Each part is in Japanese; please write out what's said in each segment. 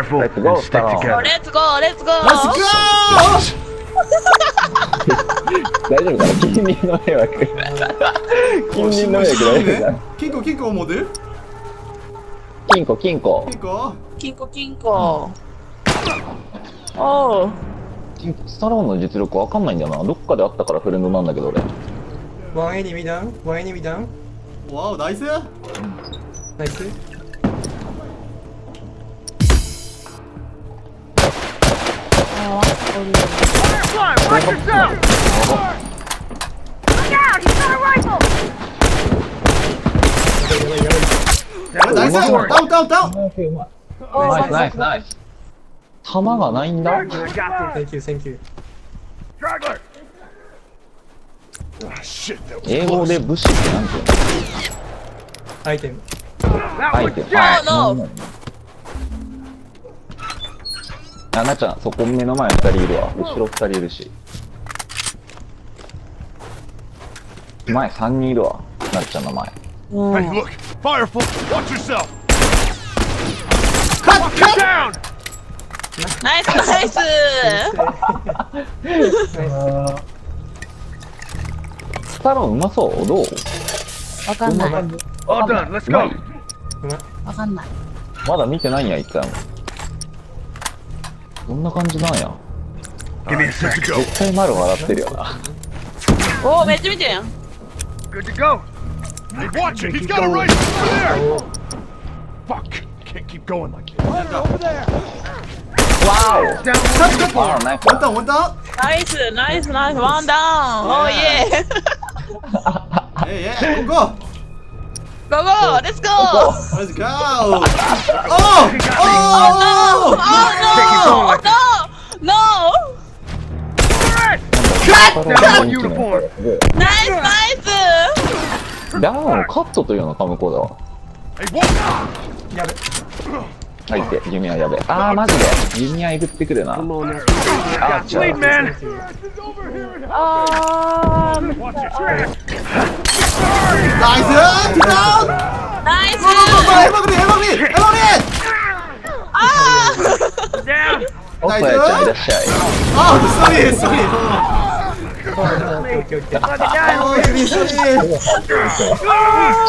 careful let's go, and stick together. Let's go, let's go! Let's go! 大丈夫かな？近隣の迷惑近隣の迷惑大丈夫かな金庫金庫。思うで金庫？金庫金庫。金庫金庫ああスタローの実力わかんないんだよな。どっかであったからフレンドなんだけど俺。ワンエニミダン？ワンエニミダン？わお大勢ナイス。ナ弾がない。んだ英語で武士って何て言うのアイテムアイテムあなっちゃんそこ目の前二人いるわ後ろ二人いるし前三人いるわなっちゃんの前 Hey, look! Fireful! Watch yourself! 컷! 컷! Down! ナイスナイススタローンうまそうどうわかんない All done, let's うまわかんないまだ見てないんや一回もこんな感じなんや絶対マル笑ってるよなおおめっちゃ見てんやん Good to go. Hey, watch it. He's got it right over there. Fuck. Can't keep going like that. Hunter, over there. Wow. Down. Touch the bar. One down. One down. Nice. Nice. Nice. One down. Oh yeah. hey, yeah. Go. go. Go, go, let's go! Let's go! Oh! Oh! Oh no! Oh no! No! No! Cut! Cut! Nice, nice! ダウンカットゴいうのか向こうだわやべ入って弓矢やべああマジで弓矢いぶってくるなあーちょっとあーあーナイス。ナイス。나이스 해먹으리 해먹으리 해먹으리 나이스오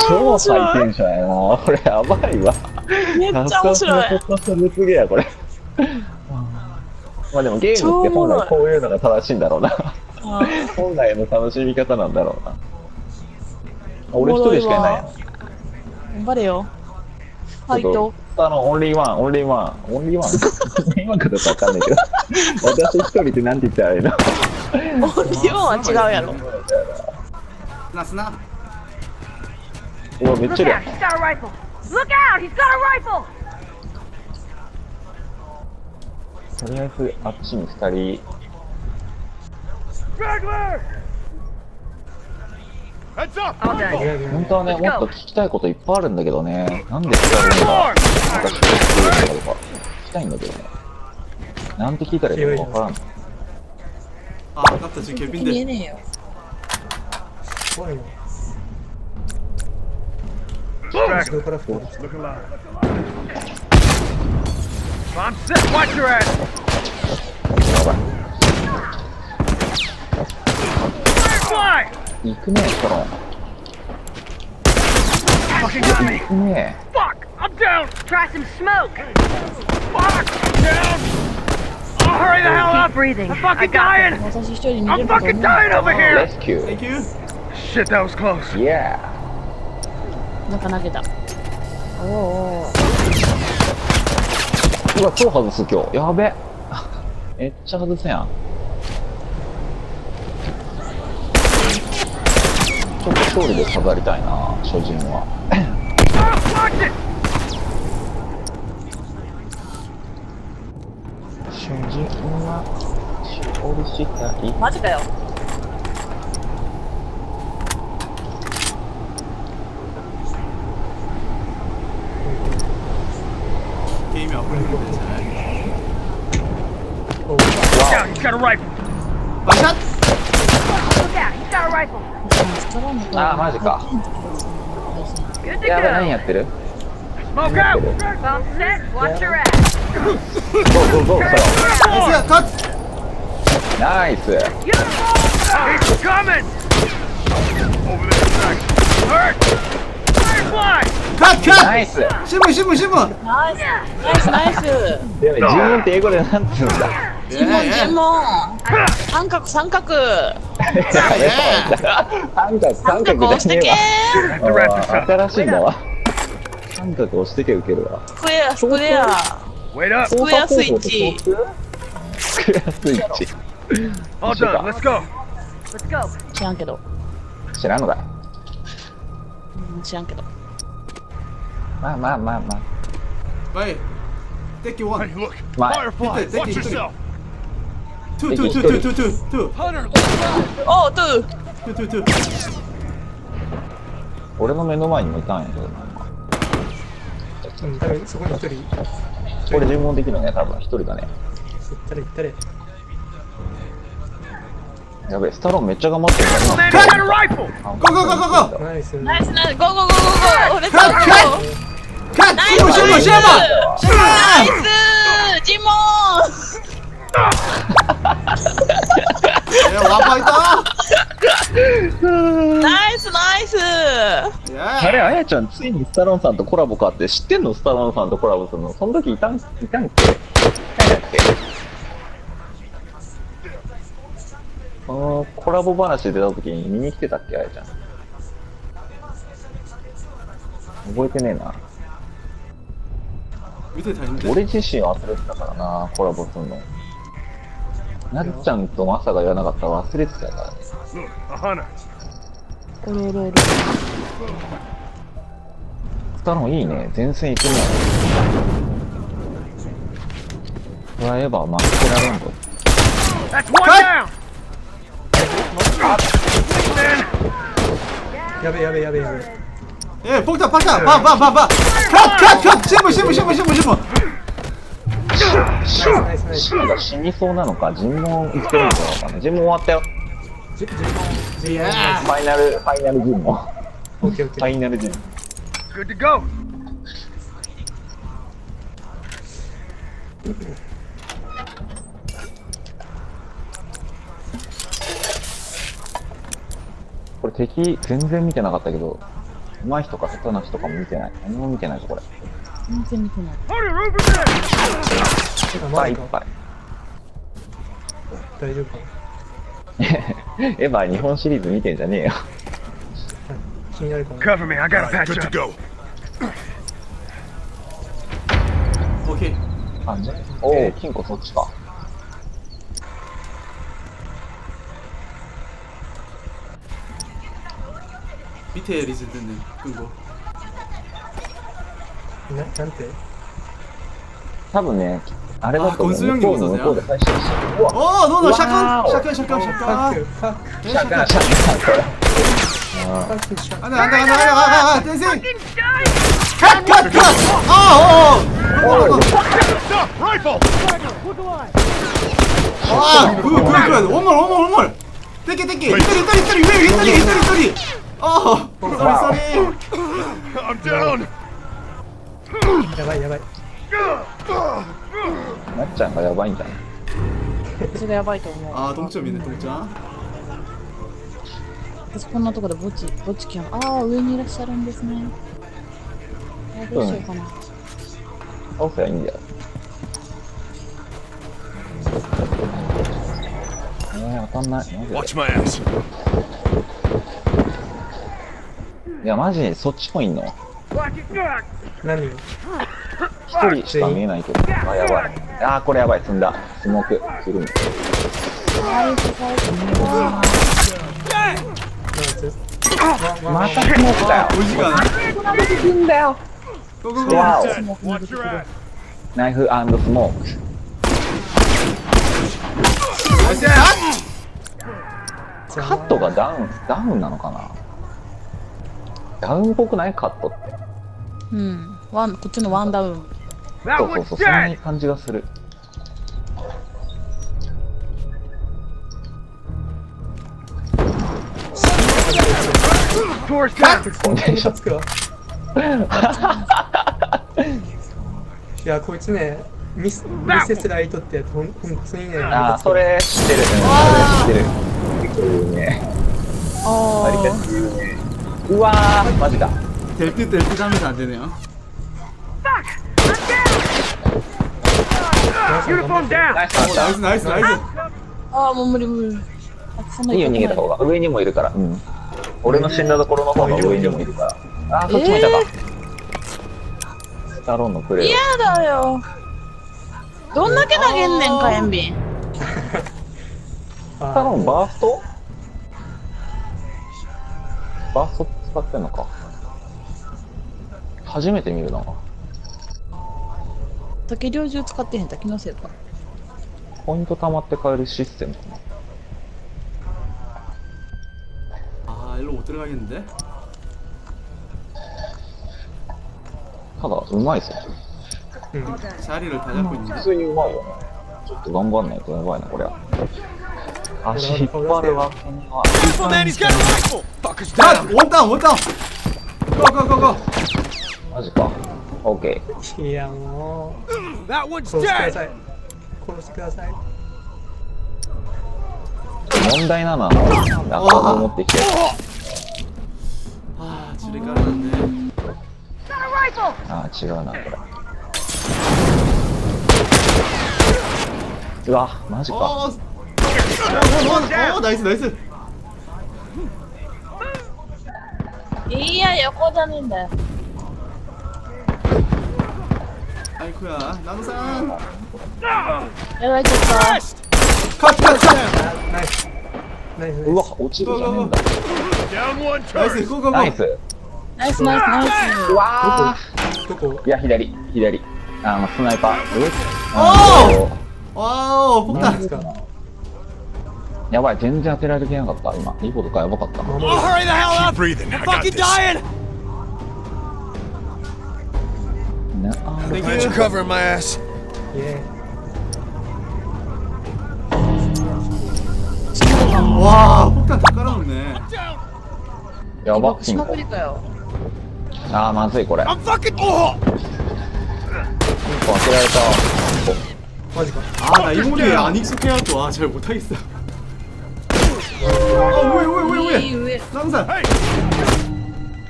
超最低じゃんもうこれやばいわめっちゃ面白いすげえやこれまあでもゲームって本来こういうのが正しいんだろうな本来の楽しみ方なんだろうな俺一人しかいないやん。頑張れよ。ファイト。あの、オンリーワン、オンリーワン、オンリーワン。オンリーワンかどうかわかんないけど。私一人ってなんて言ったらいいの？オンリーワンは違うやろ。なすな。うわ、めっちゃいるやん。とりあえずあっちに二人。本当はね、もっと聞きたいこといっぱいあるんだけどね。なんで使うんだ私が作るのかとか、聞きたいんだけどね。なんて聞いたらいいのかわからん。 아 아깝다 지금 見え 개빈데 ねえよ怖いな。 Straggler, 後ろから二人。 look alive. I'm set! Watch your ass! やばい。 Fly! 行くね。えトロン行くね。えやべめっちゃ外せやん。ちょっと勝利で下がりたいな初陣は。初人は勝利したマジかよ。わっ、wow. yeah, ストローンのあー、マジか。Good to やべ、何 go. やってる？Smoke out! Bomb set. Watch your ass. どうぞどうぞナイスカッナイス He's coming! Over there, back. Hurt! Firefly! カッカナイスッシムシムシムナイスナイスナイスでも尋問って英語でなんて言うんだ？尋問尋問三角三角。三角三三角角押してけ.新しいんだわ三角押してけウケるわスクエア。スクエア!スクエアスイッチ。スクエアスイッチ。All done, let's go! Let's go. 知らんけど。知らんのか。いうん知らんけど。まあまあまあまあ。はい。Take you one Hey, look! My- Firefly! Take it, take Watch it, take it. yourself! two two two two two. Two two. Hunter! おうトゥ two two two. 俺の目の前にもいたんやけどなうん多分そこに一人。これ尋問できるね多分。一人だね。やべえスタローンめっちゃ頑張ってる!ゴーゴーゴーゴーゴーナイス。ナイスナイスゴーゴーゴーゴーゴーレッツゴーカッカッカッナイシムシムシムスナイス尋問えワンパイトナイスナイス。イあれあやちゃんついにスタローンさんとコラボかって知ってんの？スタローンさんとコラボするの？その時いたんいたんっけ？いたんやっけ？このコラボ話出た時に見に来てたっけあやちゃん？覚えてねえな。見てたんで俺自身忘れてたからなコラボするのなっちゃんとマサが言わなかったら忘れてたからね.おろおろおろスタローンいいね。前線行くねトライエバー負けられんぞ。やべやべやべやべえ。ポクタパクタバンバンバンバン。カッカッカッシムシムシムシムシム死にそうなのか尋問言ってるのかわかんない。尋問終わったよ。じじじいやファイナルファイナル尋問。オッケーオッケー。ファイナル尋問。Good to go. これ敵全然見てなかったけど上手い人か下手な人かも見てない。何も見てないぞこれ全然見てない。あいいっぱい大丈夫か エヴァ日本シリーズ見てんじゃねえよ。気になるかも Cover me, I gotta patch Good to up. go. オッケーあね。おお金庫そっちか。見てリズってんねん軍語ななんて？多分ねあれだと思うあ向こうの向こうで最初にうわおおどうぞシャカわーおンシャカンシャカンシャファカンックファックシャカシャカこれファックシャあんだあんだあんだあんだあんだ天線 Fucking die! カッカッカッああおおおお Stop! Rifle! ああ、グーグーグー、おもろおもろおもろ。てけてけ、一人一人一人上一人一人一人。ああ、それそれ。I'm down! やばいやばい。なっちゃんがやばいんじゃない私がやばいと思う。ああ、ともちゃん見えね、ともちゃん。私こんなとこで墓地墓地キャンああ上にいらっしゃるんですね。あーどうしようかな、倒せばいいんだよ。えー、当たんない。マジで。Watch my ass. いやマジでそっちもいんの？it, God! 何一人しか見えないけど。あやばい。あーこれやばい。積んだ。スモーク。するんまたスモークだよ。お時間。死ん。だよ。わお!ナイフスモーク。カットがダウンダウンなのかな？ダウンっぽくない？カットって。うんワンこっちのワンダウン。そうそうそうそんな感じがする。いやこいつねミスミセスライトってにねあそれ知ってる。それ知ってる。ねあうわマジだダメ出るよナイスナイスナイスナイああ、もう無理無理。いいよ逃げた方が。上にもいるから、うん、俺の死んだところの方が上にもいるから。あーそっちもいたか、スタローンのプレイ嫌だよ。どんだけ投げんねん、火炎瓶。スタローンバースト？バースト使ってんのか。初めて見るな。竹猟銃使ってへんた気のせいかポイント溜まって買えるシステムかな。 아, 일로 못 들어가겠는데? ただ、うまいっすよ。 자리를 다 잡고 普 있는데. 通にうまいよね。ちょっと頑張んないとやばいな、こりゃ。足引っ張るわけには。 Rifle man, he's got a rifle! Fucker's 자, down! 원다운 원다운. 고고고고. マジか。オッケー。いやもう That one's 殺してください問題なのは持ってきて。あからなんでああ違うなこれ。うわマジおーおかおナイスナイス。いいや横じゃねえんだよ。やばい全然当てられていなかった今いいことかやばかったおおおおおおお Thank you. Thanks for covering my ass. 예. 와 폭탄 다 깔아놓네. 여박팀 시각보니까요. あーまずいこれピン I'm fucking. Oh!ポン開けられた아 나 이 놀래요. 노래 안 익숙해갖고 아잘 못하겠어. 어왜왜왜 왜? 이 왜? 왜? 쌍산.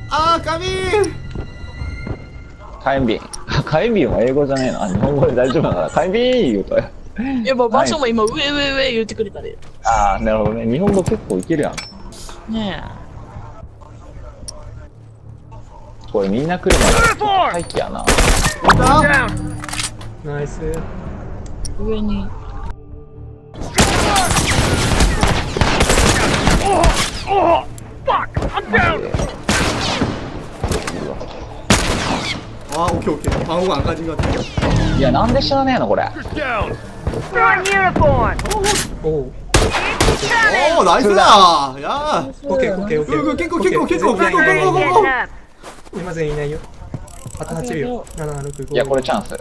아 까비. 火炎瓶あ、カイは英語じゃねえあ。日本語で大丈夫だから。カイビー言うと。やっぱ場所も今、上上上言ってくれたで。ああ、なるほどね。日本語結構いけるやん。ねえ。これみんな来るまで待機やな。ナイス。上に。Oh! Oh! Fuck! I'm! 아 오케이 오케이 방어가 안 가진 것같いやなんで知らねえのこれ Wrong uniform! 今全員いないよ。あと8秒。いやこれチャンス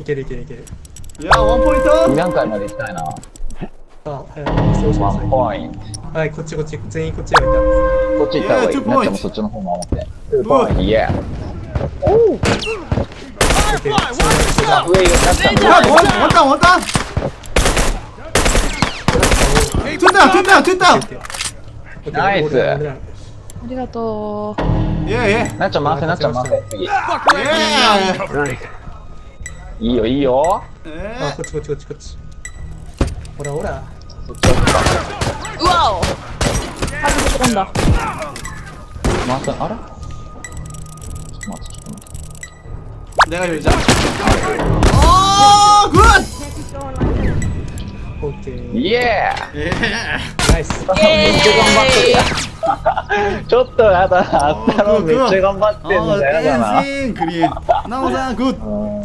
いけるいけるいける。야 원포인트何回まで行きたいな、うワンポイントはい、こっちこっち、全員こっちいた。こっち行った方がいいなっちゃんもそっちの方守ってポイントイエートゥンダっン、トゥンダウン、トゥンダウンナイスありがとう。いやいや。なっちゃん回せ、なっちゃん回せ。いやいやいいよ、いいよ。あ、こっちこっちこっち。ほらほら。うわお外れてたんだ。回せ、あれ 내가 열자. 오, 굿. オッケーイエー 예. ナイスめっちゃ頑張ってるやん。ちょっとやだな。あったのめっちゃ頑張ってんの 어, やだな。 댄싱 그린. 나오자 굿. うん